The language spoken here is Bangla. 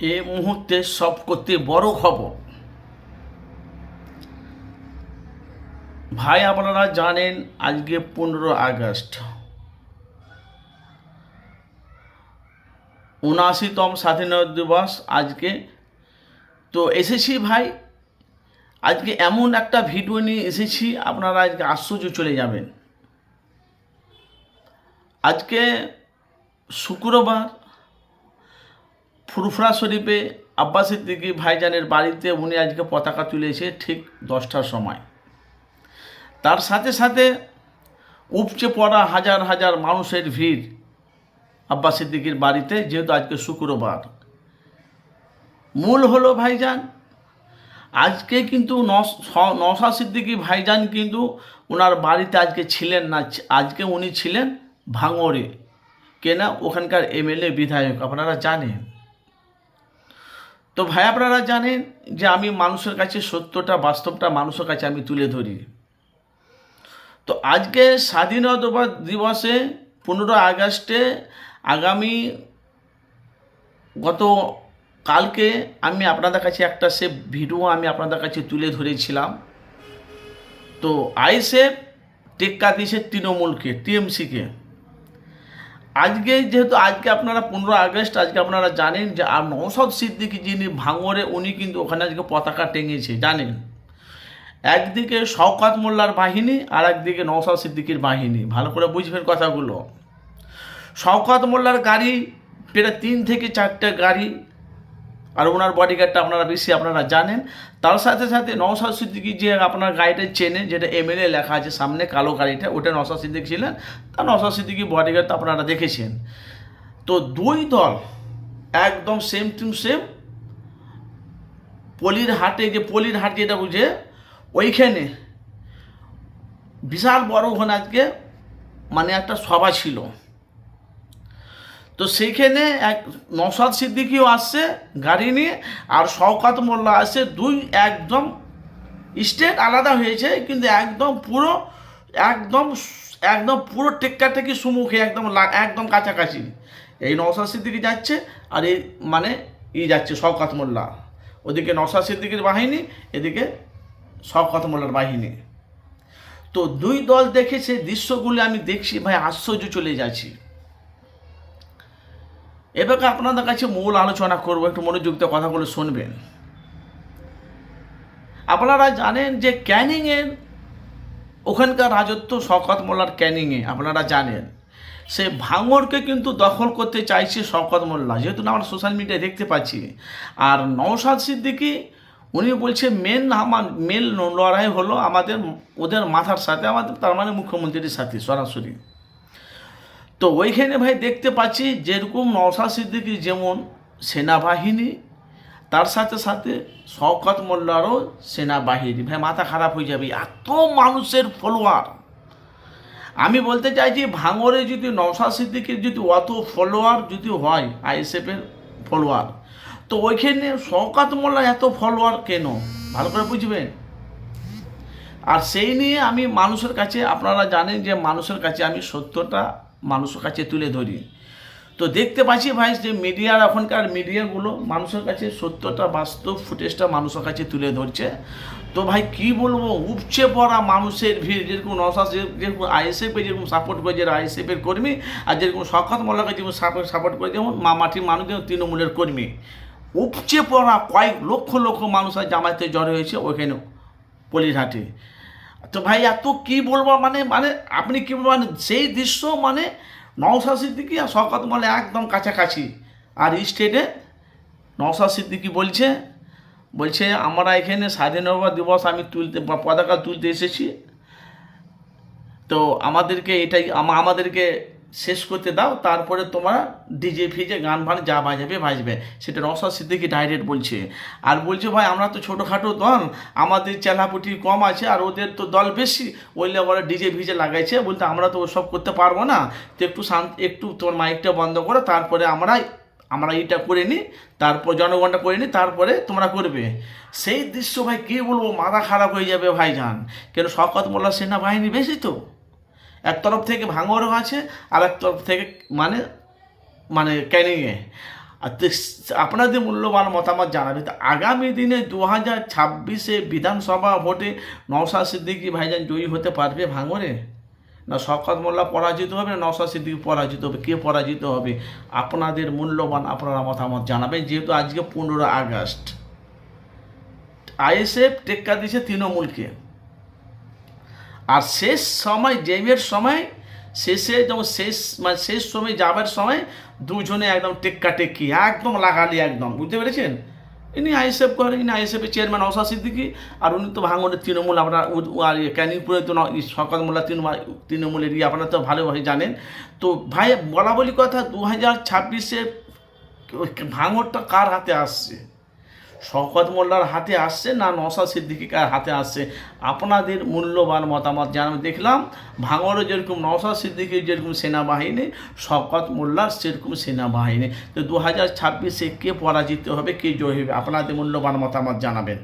এ মুহূর্তে সব করতে বড় খবর। ভাই আপনারা জানেন আজকে পনেরো আগস্ট। উনআশিতম স্বাধীনতা দিবস আজকে। তো এসেছি ভাই, আজকে এমন একটা ভিডিও নিয়ে এসেছি, আপনারা আজকে আশ্চর্য চলে যাবেন। আজকে শুক্রবার ফুরফুরা শরীফে আব্বাস সিদ্দিকী ভাইজানের বাড়িতে উনি আজকে পতাকা তুলেছে ঠিক দশটার সময়। তার সাথে সাথে উপচে পড়া হাজার হাজার মানুষের ভিড় আব্বাস সিদ্দিকির বাড়িতে, যেহেতু আজকে শুক্রবার। মূল হলো ভাইজান, আজকে কিন্তু নশা সিদ্দিকী ভাইজান কিন্তু ওনার বাড়িতে আজকে ছিলেন না আজকে উনি ছিলেন ভাঙড়ে। কেনা ওখানকার এমএলএ, বিধায়ক, আপনারা জানেন। তো ভাই, আপনারা জানেন যে আমি মানুষের কাছে সত্যটা, বাস্তবটা মানুষের কাছে আমি তুলে ধরি। তো আজকে স্বাধীনতা দিবসে পনেরো আগস্টে আগামী গত কালকে আমি আপনাদের কাছে একটা সে ভিডিও আমি আপনাদের কাছে তুলে ধরেছিলাম। তো আইসেফ টেক্কা দিয়েছে তৃণমূলকে, টিএমসিকে। আজকে যেহেতু, আজকে আপনারা পনেরো আগস্ট, আজকে আপনারা জানেন যে আর নৌসদ সিদ্দিকি যিনি ভাঙরে উনি কিন্তু ওখানে আজকে পতাকা টেঙেছে, জানেন? একদিকে শওকাত মোল্লার বাহিনী আর একদিকে নৌসদ সিদ্দিকির বাহিনী, ভালো করে বুঝবেন কথাগুলো। শওকাত মোল্লার গাড়ি, প্রায় তিন থেকে চারটে গাড়ি আর ওনার বডিগার্ডটা আপনারা বেশি আপনারা জানেন। তার সাথে সাথে নওসাদ সিদ্দিকি যে আপনার গাড়িটা চেনে, যেটা এমএলএ লেখা আছে সামনে কালো গাড়িটা ওটা নওসাদ সিদ্দিক ছিলেন। তা নওসাদ সিদ্দিকি বডিগার্ড আপনারা দেখেছেন। তো দুই দল একদম সেম টু সেম পলির হাটে, যে পলির হাট যেটা বুঝে, ওইখানে বিশাল বড় ওখানে আজকে মানে একটা সভা ছিল। তো সেইখানে এক নসাদ সিদ্দিকিও আসছে, গাড়ি নিয়ে, আর শওকাত মোল্লা আসছে। দুই একদম স্টেট আলাদা হয়েছে, কিন্তু একদম পুরো, একদম একদম পুরো টেক্কা থেকে সুমুখে একদম একদম কাছাকাছি। এই নসাদ সিদ্দিকি যাচ্ছে, আর এই মানে ই যাচ্ছে শওকাত মোল্লা। ওদিকে নসাদ সিদ্দিকির বাহিনী, এদিকে শওকাত মোল্লার বাহিনী। তো দুই দল দেখে সেই দৃশ্যগুলো আমি দেখছি, ভাই, আশ্চর্য চলে যাচ্ছি। এবার আপনাদের কাছে মূল আলোচনা করব, একটু মনোযুক্ত কথাগুলো শুনবেন। আপনারা জানেন যে ক্যানিংয়ের ওখানকার রাজত্ব শওকত মোল্লার ক্যানিংয়ে, আপনারা জানেন। সে ভাঙড়কে কিন্তু দখল করতে চাইছে শওকত মোল্লা, যেহেতু না আমরা সোশ্যাল মিডিয়ায় দেখতে পাচ্ছি। আর নওশাদ সিদ্দিকি উনি বলছে, মেন আমার, মেন লড়াই হলো আমাদের, ওদের মাথার সাথে, আমাদের তার মানে মুখ্যমন্ত্রীর সাথে, সরাসরি। তো ওইখানে ভাই দেখতে পাচ্ছি যেরকম নওশা সিদ্দিকি যেমন সেনাবাহিনী, তার সাথে সাথে শওকত মোল্লারও সেনাবাহিনী। ভাই, মাথা খারাপ হয়ে যাবে। এত মানুষের ফলোয়ার আমি বলতে চাইছি ভাঙরে যদি নওশা সিদ্দিকির যদি অত ফলোয়ার যদি হয় আইএসএফের ফলোয়ার তো ওইখানে শওকাত মোল্লা এত ফলোয়ার কেন? ভালো করে বুঝবেন? আর সেই নিয়ে আমি মানুষের কাছে, আপনারা জানেন যে মানুষের কাছে আমি সত্যটা মানুষের কাছে তুলে ধরি। তো দেখতে পাচ্ছি ভাই যে মিডিয়ার এখনকার মিডিয়াগুলো মানুষের কাছে সত্যটা, বাস্তব ফুটেজটা মানুষের কাছে তুলে ধরছে। তো ভাই কি বলব, উপচে পড়া মানুষের ভিড়, যেরকম নশা যেরকম আইএসএফে যেরকম সাপোর্ট করে যারা আইএসএফের কর্মী, আর যেরকম শখত মোল্লাকে যেমন সাপোর্ট করে, যেমন মা মাটির মানুষ, যেমন তৃণমূলের কর্মী। উপচে পড়া কয়েক লক্ষ লক্ষ মানুষ আর জামায়াতে জড়ো হয়েছে ওইখানে পলিরহাটে। তো ভাই, এত কি বলব মানে মানে আপনি কি মানে সেই দৃশ্য মানে নওশা সিদ্দিকি আর শওকত মানে একদম কাছাকাছি। আর স্টেটে নওশা সিদ্দিকি বলছে বলছে, আমরা এখানে স্বাধীনতা দিবস আমি তুলতে, পতাকা তুলতে এসেছি। তো আমাদেরকে এটাই আমাদেরকে শেষ করতে দাও, তারপরে তোমরা ডিজে ফিজে গান ফান যা বাজাবে, বাজবে। সেটা নওশাদ সিদ্দিকি ডাইরেক্ট বলছে। আর বলছে, ভাই, আমরা তো ছোটোখাটো দল, আমাদের চেলাপুটি কম আছে, আর ওদের তো দল বেশি। বললে ওরা ডিজে ভিজে লাগাইছে, বলতে আমরা তো ওসব করতে পারব না। তো একটু শান্ত, একটু তোমার মাইকটা বন্ধ করো, তারপরে আমরা আমরা এটা করে নিই, তারপর জনগণটা করে নিই, তারপরে তোমরা করবে। সেই দৃশ্য, ভাই, কী বলব, মাথা খারাপ হয়ে যাবে, ভাইজান। কেন শকত মোল্লা সেনাবাহিনী বেশি তো? এক তরফ থেকে ভাঙরও আছে আর এক তরফ থেকে মানে মানে ক্যানিংয়ে আপনাদের মূল্যবান মতামত জানাবে, তো আগামী দিনে দু হাজার ছাব্বিশে বিধানসভা ভোটে নওশাদ সিদ্দিকী ভাইজান জয়ী হতে পারবে ভাঙরে না শওকত মোল্লা পরাজিত হবে, না নওশা সিদ্দিকী পরাজিত হবে? কে পরাজিত হবে? আপনাদের মূল্যবান আপনারা মতামত জানাবেন, যেহেতু আজকে পনেরো আগস্ট। আইএসএফ টেক্কা দিয়েছে তৃণমূলকে। আর শেষ সময় জেমের সময়, শেষে যেমন শেষ মানে শেষ সময় যাবার সময় দুজনে একদম টেক্কা টেক্কি একদম লাগালি একদম, বুঝতে পেরেছেন? ইনি আইএসএফ করেন, ইনি আইএসএফের চেয়ারম্যান অসা সিদ্দিকি, আর উনি তো ভাঙনের তৃণমূল, আপনার ক্যানিংপুরে তো ই মোল্লা তৃণমূল তৃণমূলের ইয়ে আপনারা তো ভালোভাবে জানেন। তো ভাই, বলা বলি কথা দু হাজার ছাব্বিশে ভাঙরটা কার হাতে আসছে? শওকত মোল্লার হাতে আসছে না নসা সিদ্দিকিকার হাতে আসছে? আপনাদের মূল্যবান মতামত জানা দেখলাম ভাঙড়ে যেরকম নসা সিদ্দিকির যেরকম সেনাবাহিনী, শওকত মোল্লার সেরকম সেনাবাহিনী। তো দু হাজার ছাব্বিশে কে পরাজিত হবে, কে জয় হবে? আপনাদের মূল্যবান মতামত জানাবেন।